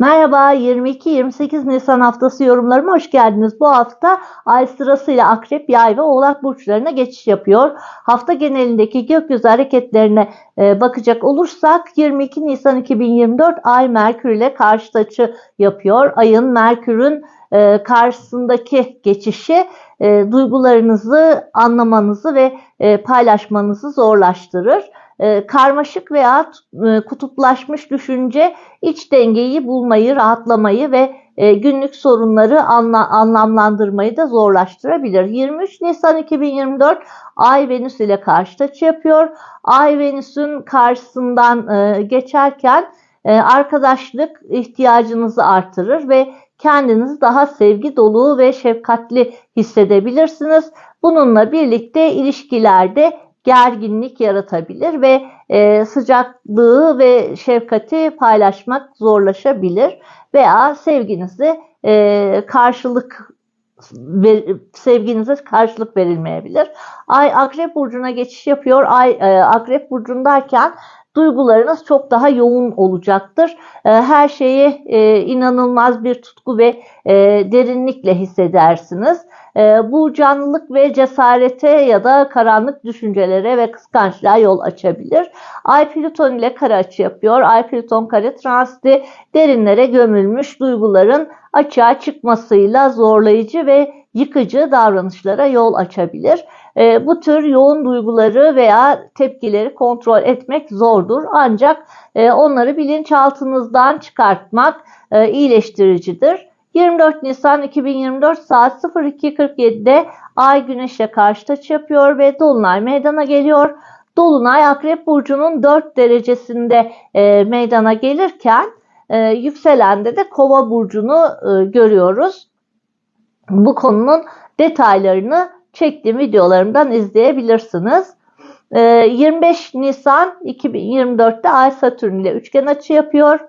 Merhaba 22-28 Nisan haftası yorumlarıma hoş geldiniz. Bu hafta ay sırasıyla Akrep, Yay ve Oğlak burçlarına geçiş yapıyor. Hafta genelindeki gökyüzü hareketlerine e, bakacak olursak 22 Nisan 2024 ay Merkür ile karşıt açı yapıyor. Ayın Merkür'ün e, karşısındaki geçişi e, duygularınızı anlamanızı ve paylaşmanızı zorlaştırır. E, karmaşık veya e, kutuplaşmış düşünce iç dengeyi bulmayı, rahatlamayı ve e, günlük sorunları anla, anlamlandırmayı da zorlaştırabilir. 23 Nisan 2024 Ay Venüs ile karşıt açı yapıyor. Ay Venüs'ün karşısından geçerken arkadaşlık ihtiyacınızı artırır ve kendinizi daha sevgi dolu ve şefkatli hissedebilirsiniz. Bununla birlikte ilişkilerde gerginlik yaratabilir ve e, sıcaklığı ve şefkati paylaşmak zorlaşabilir veya sevginizi e, karşılık ver, sevginize karşılık verilmeyebilir. Ay Akrep burcuna geçiş yapıyor. Ay e, Akrep burcundayken duygularınız çok daha yoğun olacaktır. E, her şeyi e, inanılmaz bir tutku ve e, derinlikle hissedersiniz. Ee, bu canlılık ve cesarete ya da karanlık düşüncelere ve kıskançlığa yol açabilir. Ay Plüton ile kare açı yapıyor. Ay Plüton kare transiti derinlere gömülmüş duyguların açığa çıkmasıyla zorlayıcı ve yıkıcı davranışlara yol açabilir. E, bu tür yoğun duyguları veya tepkileri kontrol etmek zordur. Ancak e, onları bilinçaltınızdan çıkartmak e, iyileştiricidir. 24 Nisan 2024 saat 02.47'de Ay Güneş'e karşı açı yapıyor ve Dolunay meydana geliyor. Dolunay Akrep Burcu'nun 4 derecesinde e, meydana gelirken e, yükselende de Kova Burcu'nu e, görüyoruz. Bu konunun detaylarını çektiğim videolarımdan izleyebilirsiniz. E, 25 Nisan 2024'te Ay Satürn ile üçgen açı yapıyor.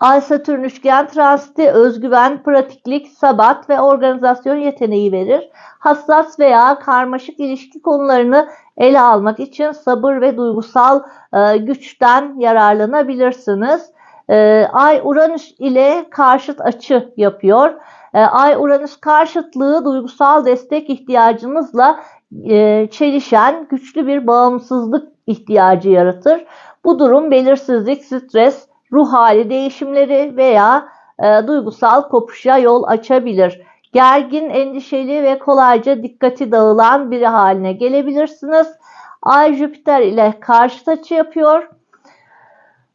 Ay Satürn üçgen transiti özgüven, pratiklik, sabat ve organizasyon yeteneği verir. Hassas veya karmaşık ilişki konularını ele almak için sabır ve duygusal e, güçten yararlanabilirsiniz. E, Ay Uranüs ile karşıt açı yapıyor. E, Ay Uranüs karşıtlığı duygusal destek ihtiyacınızla e, çelişen güçlü bir bağımsızlık ihtiyacı yaratır. Bu durum belirsizlik, stres, ruh hali değişimleri veya e, duygusal kopuşa yol açabilir. Gergin, endişeli ve kolayca dikkati dağılan biri haline gelebilirsiniz. Ay Jüpiter ile karşıt açı yapıyor.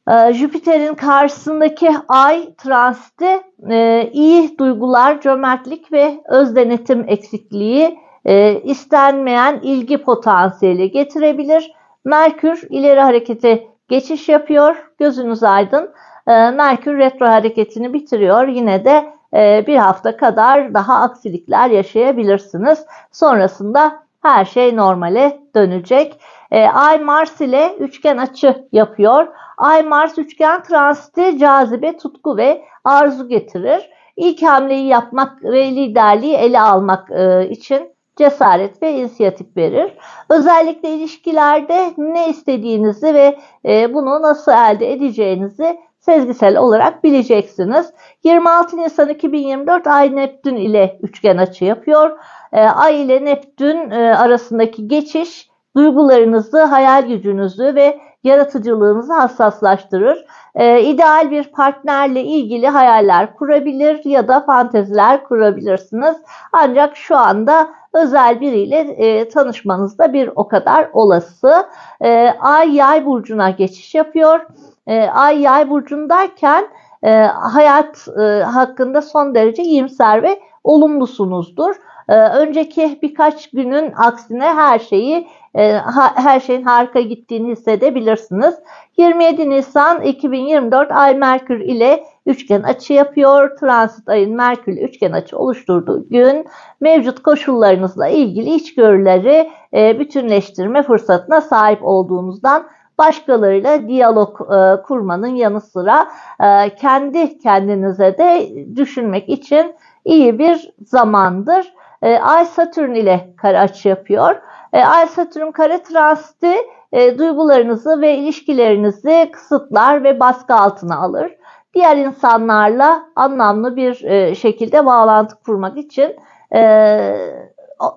E, Jüpiter'in karşısındaki ay transiti e, iyi duygular, cömertlik ve öz denetim eksikliği, e, istenmeyen ilgi potansiyeli getirebilir. Merkür ileri harekete geçiş yapıyor. Gözünüz aydın. E, Merkür retro hareketini bitiriyor. Yine de e, bir hafta kadar daha aksilikler yaşayabilirsiniz. Sonrasında her şey normale dönecek. E, Ay Mars ile üçgen açı yapıyor. Ay Mars üçgen transiti cazibe, tutku ve arzu getirir. İlk hamleyi yapmak ve liderliği ele almak e, için cesaret ve inisiyatif verir. Özellikle ilişkilerde ne istediğinizi ve e, bunu nasıl elde edeceğinizi sezgisel olarak bileceksiniz. 26 Nisan 2024 Ay Neptün ile üçgen açı yapıyor. Ay ile Neptün arasındaki geçiş duygularınızı, hayal gücünüzü ve yaratıcılığınızı hassaslaştırır. Ee, ideal bir partnerle ilgili hayaller kurabilir ya da fanteziler kurabilirsiniz. Ancak şu anda özel biriyle e, tanışmanız da bir o kadar olası. E, Ay yay burcuna geçiş yapıyor. E, Ay yay burcundayken e, hayat e, hakkında son derece iyimser ve olumlusunuzdur. E, önceki birkaç günün aksine her şeyi e, her şeyin harika gittiğini hissedebilirsiniz. 27 Nisan 2024 Ay Merkür ile üçgen açı yapıyor. Transit ayın Merkür üçgen açı oluşturduğu gün mevcut koşullarınızla ilgili içgörüleri e, bütünleştirme fırsatına sahip olduğunuzdan başkalarıyla diyalog e, kurmanın yanı sıra e, kendi kendinize de düşünmek için iyi bir zamandır. E, Ay Satürn ile kare açı yapıyor. E, Ay Satürn kare transiti e, duygularınızı ve ilişkilerinizi kısıtlar ve baskı altına alır. diğer insanlarla anlamlı bir e, şekilde bağlantı kurmak için e,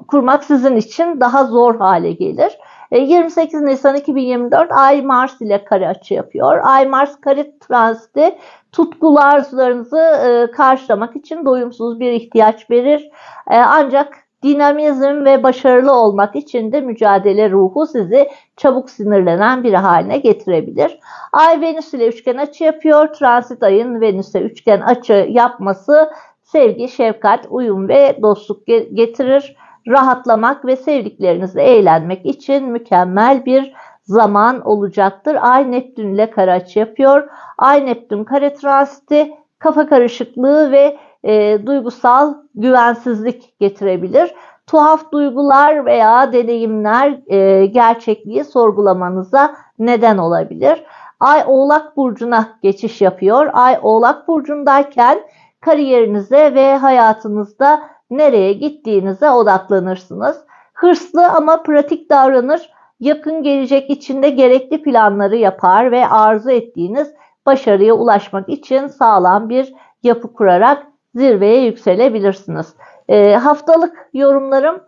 kurmak sizin için daha zor hale gelir. E, 28 Nisan 2024 Ay Mars ile kare açı yapıyor. Ay Mars kare transiti tutkulu arzularınızı e, karşılamak için doyumsuz bir ihtiyaç verir. E, ancak dinamizm ve başarılı olmak için de mücadele ruhu sizi çabuk sinirlenen biri haline getirebilir. Ay Venüs ile üçgen açı yapıyor. Transit ayın Venüs'e üçgen açı yapması sevgi, şefkat, uyum ve dostluk getirir. Rahatlamak ve sevdiklerinizle eğlenmek için mükemmel bir zaman olacaktır. Ay Neptün ile kare yapıyor. Ay Neptün kare transiti kafa karışıklığı ve e, duygusal güvensizlik getirebilir. Tuhaf duygular veya deneyimler e, gerçekliği sorgulamanıza neden olabilir. Ay Oğlak Burcu'na geçiş yapıyor. Ay Oğlak Burcu'ndayken kariyerinize ve hayatınızda nereye gittiğinize odaklanırsınız. Hırslı ama pratik davranır. Yakın gelecek içinde gerekli planları yapar ve arzu ettiğiniz başarıya ulaşmak için sağlam bir yapı kurarak zirveye yükselebilirsiniz. E, haftalık yorumlarım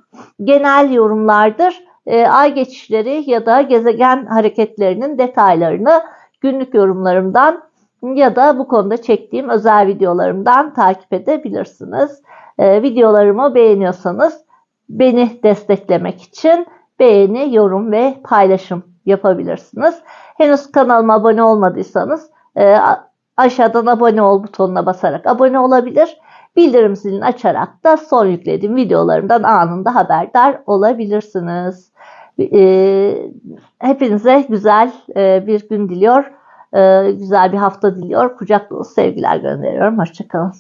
genel yorumlardır. E, ay geçişleri ya da gezegen hareketlerinin detaylarını günlük yorumlarımdan ya da bu konuda çektiğim özel videolarımdan takip edebilirsiniz. E, videolarımı beğeniyorsanız beni desteklemek için beğeni, yorum ve paylaşım yapabilirsiniz. Henüz kanalıma abone olmadıysanız e, aşağıdan abone ol butonuna basarak abone olabilir. Bildirim zilini açarak da son yüklediğim videolarımdan anında haberdar olabilirsiniz. E, hepinize güzel e, bir gün diliyor. E, güzel bir hafta diliyor. Kucak dolu sevgiler gönderiyorum. Hoşçakalın.